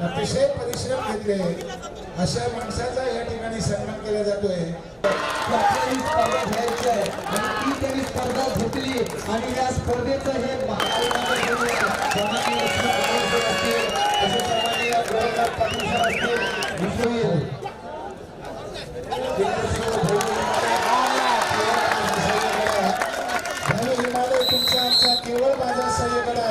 अतिशय परिश्रम घेतले अशा माणसाचा या ठिकाणी सन्मान केला जातोय स्पर्धा घ्यायची आहे आणि ती त्यांनी स्पर्धा घेतली आणि या स्पर्धेचं हे तुमचा आमचा केवळ लक्ष्मी पटेल असतील, तसेच सन्माननीय गोरखनाथ पाटील सर असतील, विश्ववीर धनु हिमालय तुमचा आमचा केवळ माझा सह्यकडा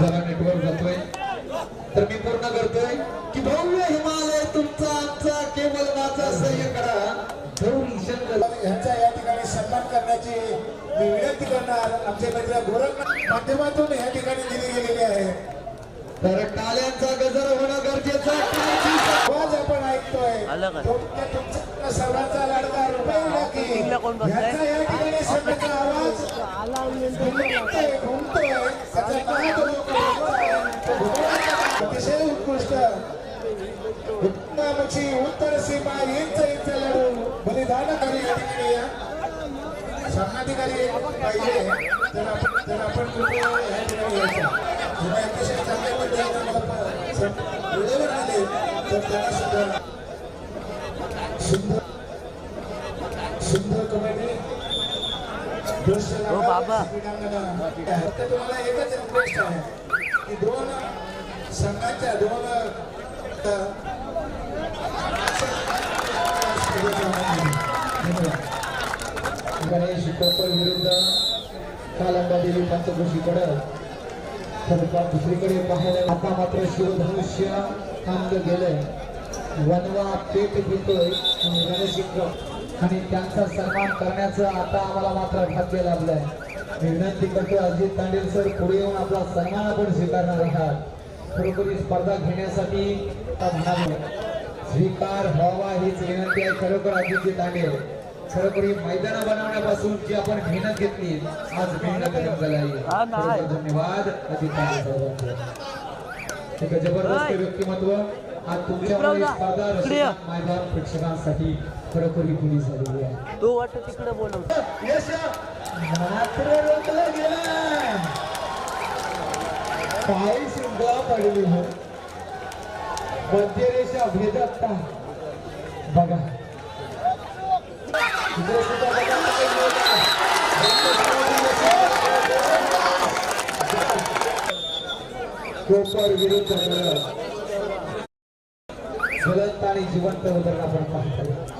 जरा नेटवर्क जातोय तर मी पूर्ण करतोय की भव्य हिमालय तुमचा आमचा केवळ माझा सह्य करा गौरी शंकर ह्यांचा या ठिकाणी सन्मान करण्याची मी विनंती करणार. आमचे मित्र गोरखनाथ माध्यमातून या ठिकाणी दिली गेलेली आहे. तर टाळ्यांचा गजर होणं गरजेचं आहे. आवाज आपण ऐकतोय. तुमचा सर्वांचा लाडका रुपये लाकी ह्यांचा या ठिकाणी सन्मानाचा आवाज. घुमतोय. घुमतोय त्याचा नाद लोक ऐकताय. तो घुमतोय. अतिशय उत्कृष्ट उत्तमची उत्तर सीमा इंच इंच लढू बलिदानकारी या सामनाधिकारी पाहिजे तर आपण तर आपण कुठे या ठिकाणी यायचं तुम्ही अतिशय चांगल्या पद्धतीने मला प- सम- वेळेवर आले तर त्यांना सुद्धा सुंदर सुंदर कबड्डी बाबा. तुम्हाला एकच रिक्वेस्ट आहे की दोन संघाच्या दोन गणेश कोपर विरुद्ध कालंबा देवी पंचकृषीकडे तर दुसरीकडे पाहायला आता मात्र शिवधनुष्य थांबलं गेलंय वनवा पेट घेतोय आणि आणि त्यांचा सन्मान करण्याचं आता आम्हाला मात्र भाग्य लाभलंय. विनंती करतो अजित तांडेल सर पुढे येऊन आपला सन्मान आपण स्वीकारणार आहात. खरोखर स्पर्धा घेण्यासाठी स्वीकार व्हावा हीच विनंती आहे. खरोखर अजितजी तांडेल खरोखर ही मैदान बनवण्यापासून जी आपण मेहनत घेतली आज मेहनत. आहे धन्यवाद. अजित जबरदस्त व्यक्तिमत्व. आज तुमच्यामुळे ही स्पर्धा मैदान प्रेक्षकांसाठी खरोखर खुली झालेली आहे. तो वाटत तिकडे बोलवतो मात्र रोखलं गेलं पायी सुद्धा हो. मध्यरेषा भेदकता बघा. इकडे सुद्धा कोपर विरुद्ध गलत आणि जिवंत उदाहरण आपण पाहतो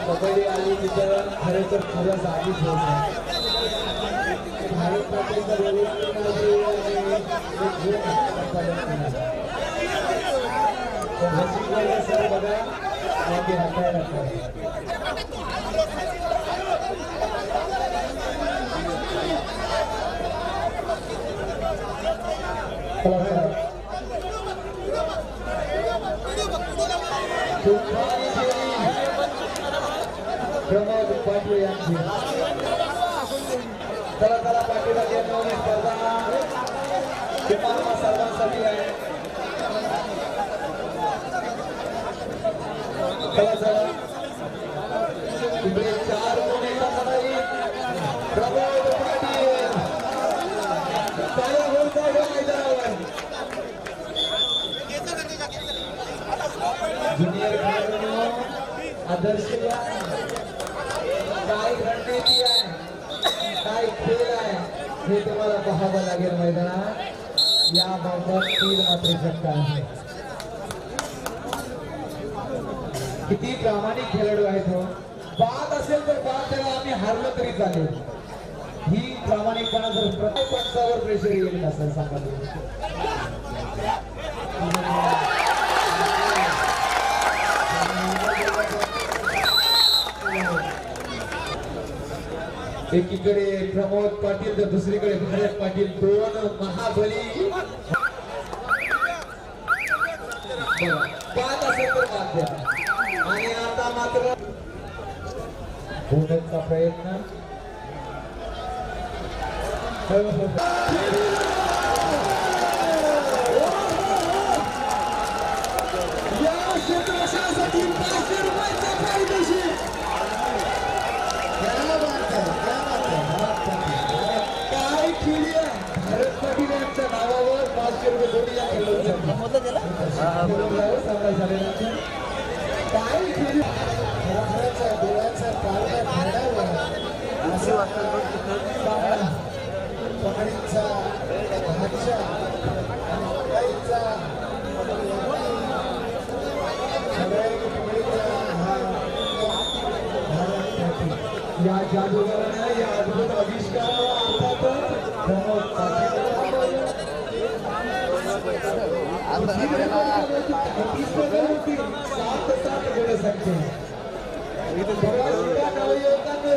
कबड्डी आली तिथं खरं तर खरंच आधी ठेवणं भारत मातेचा बघा आणि एक गुण उत्पादन केलं. तर रसिकवाले सर बघा मागे हाताळायला लागतात. चला, चला. तुफानी फेरी. प्रमोद पाटील यांची चला चला पाटीला घेतली स्पर्धा तुम्हाला सर्वांसाठी आहे. चला चला इकडे चार गुण एका सदाई प्रमोद पाटील आदर्श काय रणनीती आहे. काय खेळ आहे. हे तुम्हाला पाहावं लागेल मैदानात. याबाबत तीन मात्र शक्य आहे किती प्रामाणिक खेळाडू आहेत हो. बाद असेल तर बाद त्याला आम्ही हारलो तरी चालेल. ही प्रामाणिकपणा जर प्रत्येक पंचावर प्रेशर येईल असं सांगा एकीकडे प्रमोद पाटील तर दुसरीकडे भारत पाटील. दोन महाबली. असेल तर आणि आता मात्र बोनसचा प्रयत्न हो, हो, हो. या क्षेत्रशासाठी पाचशे रुपयाचा फायदेशीर क्या बात है क्या बात है भारत पाटील. काय केली आहे? भारत पाटील यांच्या नावावर पाचशे रुपये जोडी या खेळाडूंसाठी. खेळाडूंवर सामना झालेला आहे. काय केली खरोखरच डोळ्याचं पारडं फेडावं असा सामना. पकडीचा हातच्या काहीचा सगळ्या पकडीचा हा भारत पाटील या जादूगारानं या अद्भुत आविष्काराला अर्थातच प्रमोद पाटील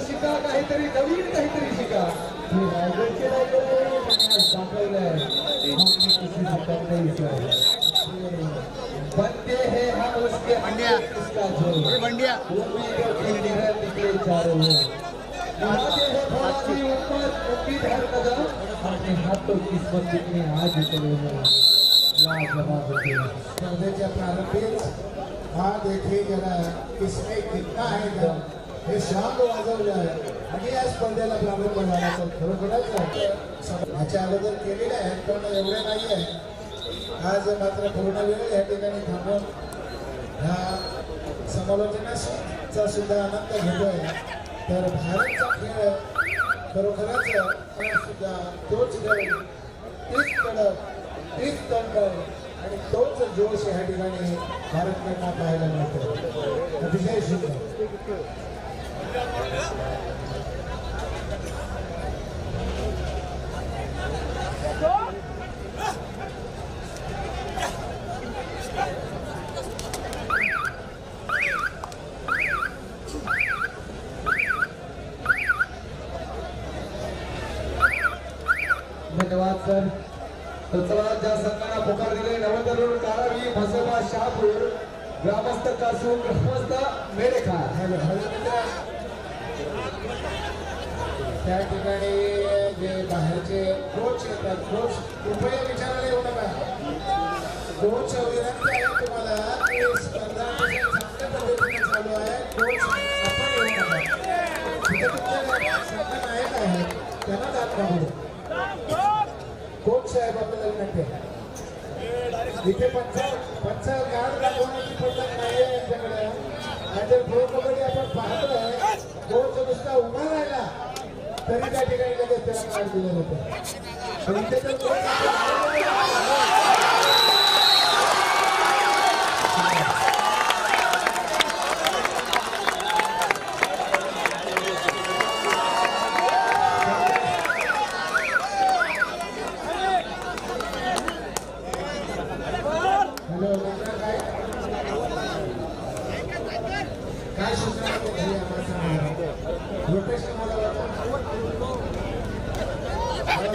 शिका काहीतरी नवीन काहीतरी शिका बंदे हैं हम उसके बंडिया इसका जो बंडिया निकले जा रहे हैं उम्मीद हर कदम अपने हाथों किस्मत कितनी आज चले हुए हैं लाजवाब होते हैं स्पर्धेच्या प्रारंभीच हा. देखील जरा किसमे कितना है दम हे शांत वाजवलं आहे आणि या स्पर्धेला प्रारंभ झाला तर खरोखरच ह्याच्या अगोदर केलेले आहेत पण एवढे नाही आहे आज मात्र पूर्ण वेळ या ठिकाणी थांबून ह्या समालोचनाचा सुद्धा आनंद घेतोय तर भारतचा खेळ खरोखरच सुद्धा तोच खेळ तीच कडक तीच तळमळ आणि तोच जोश ह्या ठिकाणी भारतकडनं पाहायला मिळतो. अतिशय सुंदर धन्यवाद सर तर चला ज्या संघाला पुकार दिले नवतरुण कारावी म्हसोबा शहापूर ग्रामस्थ कासू ग्रामस्थ मेरेखा त्या ठिकाणी जे बाहेरचे कोच येतात कोच कृपया विचारायला येऊ नका कोच विनंती आहे तुम्हाला की स्पर्धा चांगल्या पद्धतीने चालू आहे. कोच आपण येऊ नका. तिथे संघ नायक आहेत त्यांना जात कोच साहेब आपल्याला विनंती आहे इथे पंचायत पंचायत गाड दाखवण्याची पद्धत नाही आहे यांच्याकडे? आणि जर प्रो कबड्डी आपण पाहतोय. कोच नुसता उभा राहिला. तरी त्या ठिकाणी लगेच त्याला कार्ड दिलं होतं पण इथे तर coach हॅलो मित्र काय काय सूचना आहे ते घरी आम्हाला सांगा रुपेश तुम्हाला सुंदर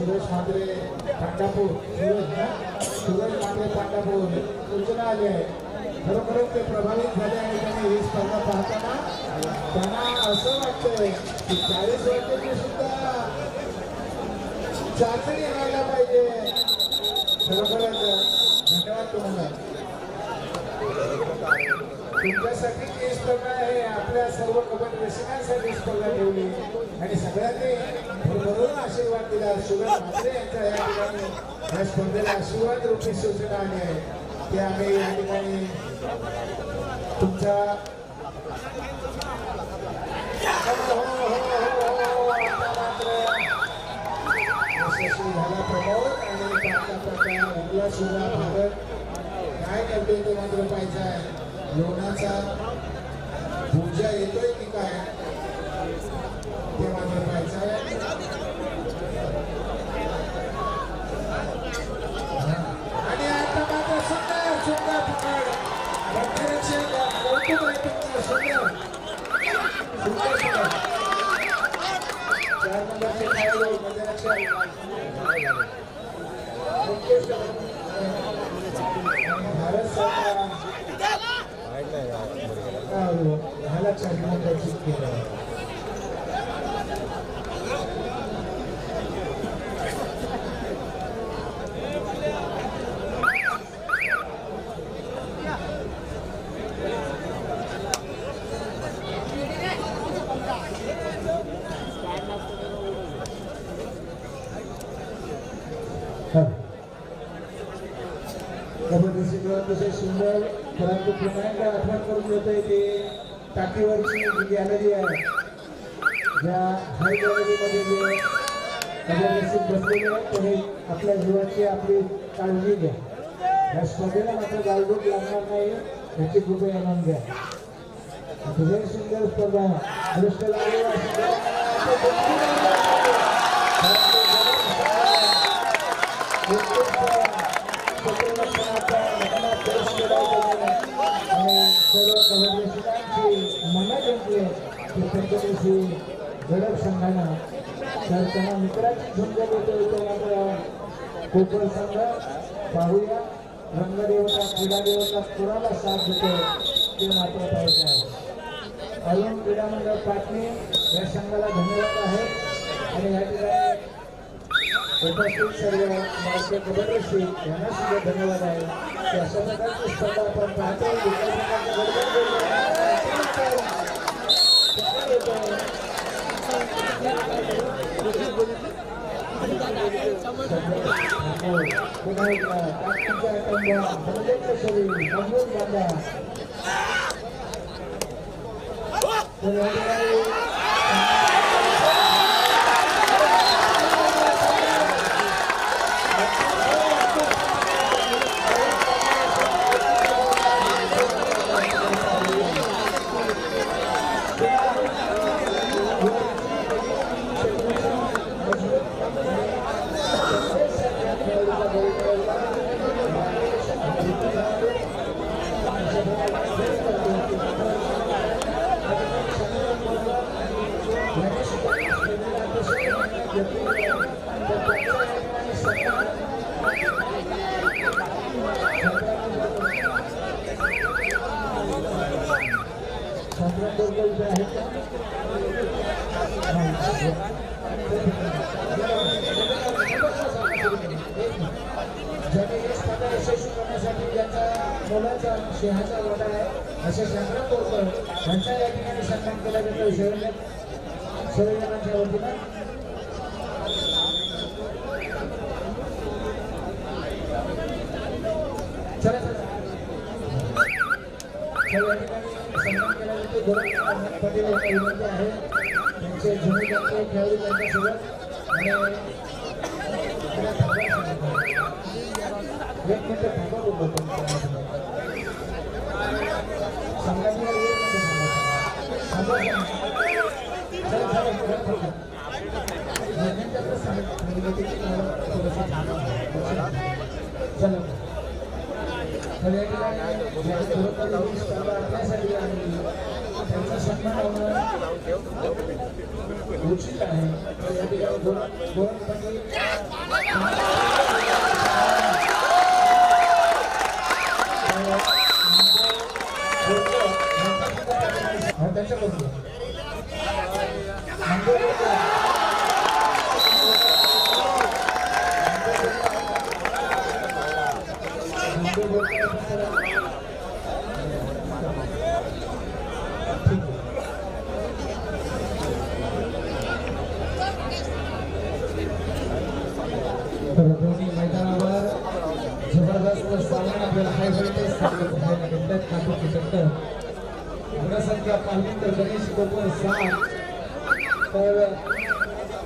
सुरेश मात्रे पांडापूर सूरज ना सूरज पांडापूर सूचना आली आहे खरोखरच ते प्रभावित झाले आणि त्यांनी ही स्पर्धा पाहताना त्यांना असं वाटतंय चाळीस वर्षाची सुद्धा चाचणी व्हायला पाहिजे. खरोखरच धन्यवाद तुम्हाला. तुमच्यासाठी ही स्पर्धा आहे आपल्या सर्व कबड्डी रसिकांसाठी स्पर्धा ठेवली. आणि सगळ्यांनी भरभरून आशीर्वाद दिला. सुगत म्हात्रे यांच्या या ठिकाणी या स्पर्धेला आशीर्वाद रूपी सूचना आली आहे. ते आम्ही या ठिकाणी तुमच्या प्रकार आपला सुद्धा भारत काय करते ते मात्र पाहिजे आहे लोणाचा पूजा येतोय की काय ते मात्र पाहिजे आहे आणि आता मात्र सुंदर सुंदर पकड रक्षक कौतुक आहे तुमचं सुंदर सुंदर पकड चार नंबरचे खेळाडू मध्यरक्षक उत्कृष्ट भारत सरकार हा लक्षात घेऊन त्याची केलं कबड्डी शिकवत अतिशय परंतु पुन्हा एकदा आठवण करून देतोय ते टाकीवरची जी गॅलरी आहे ज्या हाय गॅलरीमध्ये जे कबड्डी बसलेले आहेत ते आपल्या जीवाची आपली काळजी घ्या. या स्पर्धेला मात्र गालबोट लागणार नाही याची कृपया नोंद घ्या. अतिशय सुंदर स्पर्धा दृष्ट लागलेला गडप संघानं तर त्यांना मित्राची झुंज देतो मात्र कोकण संघ पाहूया रंगदेवता क्रीडा देवता कुणाला साथ देतो ते मात्र पाहिजे आहे अरुण क्रीडा मंडळ या संघाला धन्यवाद आहे आणि या ठिकाणी उपस्थित सर्व भारतीय यांना सुद्धा धन्यवाद आहे. की अशा प्रकारची स्पर्धा आपण पाहतो विद्यार्थ्यांच्या गडबड पुन्हा एकदा टाकीच्या टंबा बंदेच्या शरीर मजबूत बांधा तर या ठिकाणी ज्यांनी हे स्पर्धा यशस्वी करण्यासाठी ज्यांचा मोलाचा सिंहाचा वाटा आहे. असे शंकर कोरकर यांचा या ठिकाणी सन्मान केला जातो शिवजनांच्या वतीनं चला चला तर या ठिकाणी सन्मान केला जातो पटेल यांना विनंती आहे त्यांचे जुने त्यांचे खेळाडू त्यांच्यासोबत आणि एक मिनिट थांबा बोलतो संघाची चला, त्यांचा सन्मान होणं उचित आहे तर या ठिकाणी गोरख गोरख पाटील हा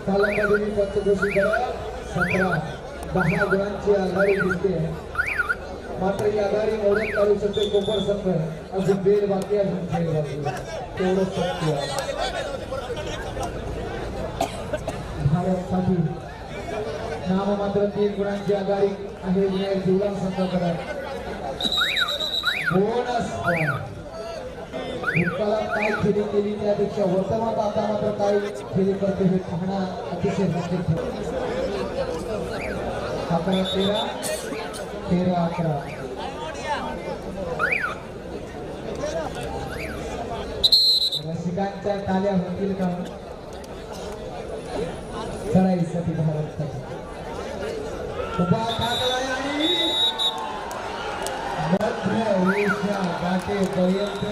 Kalau pada ini satu kesukaran, satu bahagian yang baru dikehendaki. मात्र या आघाडी मोडत काढू शकते कोपर सत्तर अजून बेल बाकी आहे, अजून खेळ बाकी आहे. तेवढंच शक्य भारतसाठी नाम मात्र तीन गुणांची आघाडी आहे विनायक शिवराम संघाकडे. बोनस भूतकाळात काय खेळी केली त्यापेक्षा वर्तमानात आता मात्र काय खेळी करते हे पाहणं अतिशय गरजेचं आहे. अकरा तेरा. तेरा अकरा. रसिकांच्या ताल्या होतील का? चढाईसाठी भारत उभा टाकलाय मध्य एशिया गाठेपर्यंत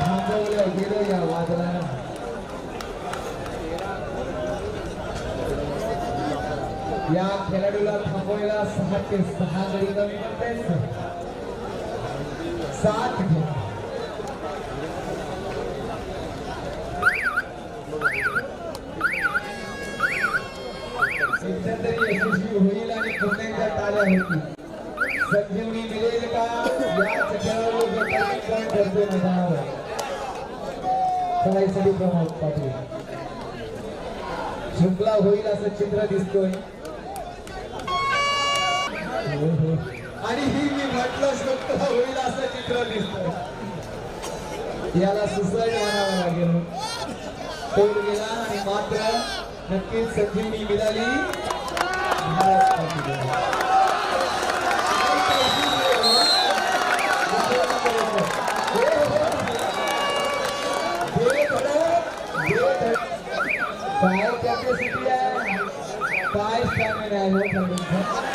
थांबवलं गेलं या वादळानं. या खेळाडूला थांबवायला सहा ते सहा गडी कमी करतायत सात खेळ एकंदरी यशस्वी होईल आणि पुण्याच्या ताल्या होतील. संजीवनी मिळेल का? या चक्रावर गटांकन मैदानावर प्रमोद पाटील होईल असं चित्र दिसतोय. हो, आणि ही मी म्हटलं शकत होईल असं चित्र दिसत याला सुसाईड म्हणावं लागेल. कोण गेला? आणि मात्र नक्कीच संजीवनी मिळाली. भारत काय कॅपॅसिटी आहे. काय स्टॅमिना आहे हो,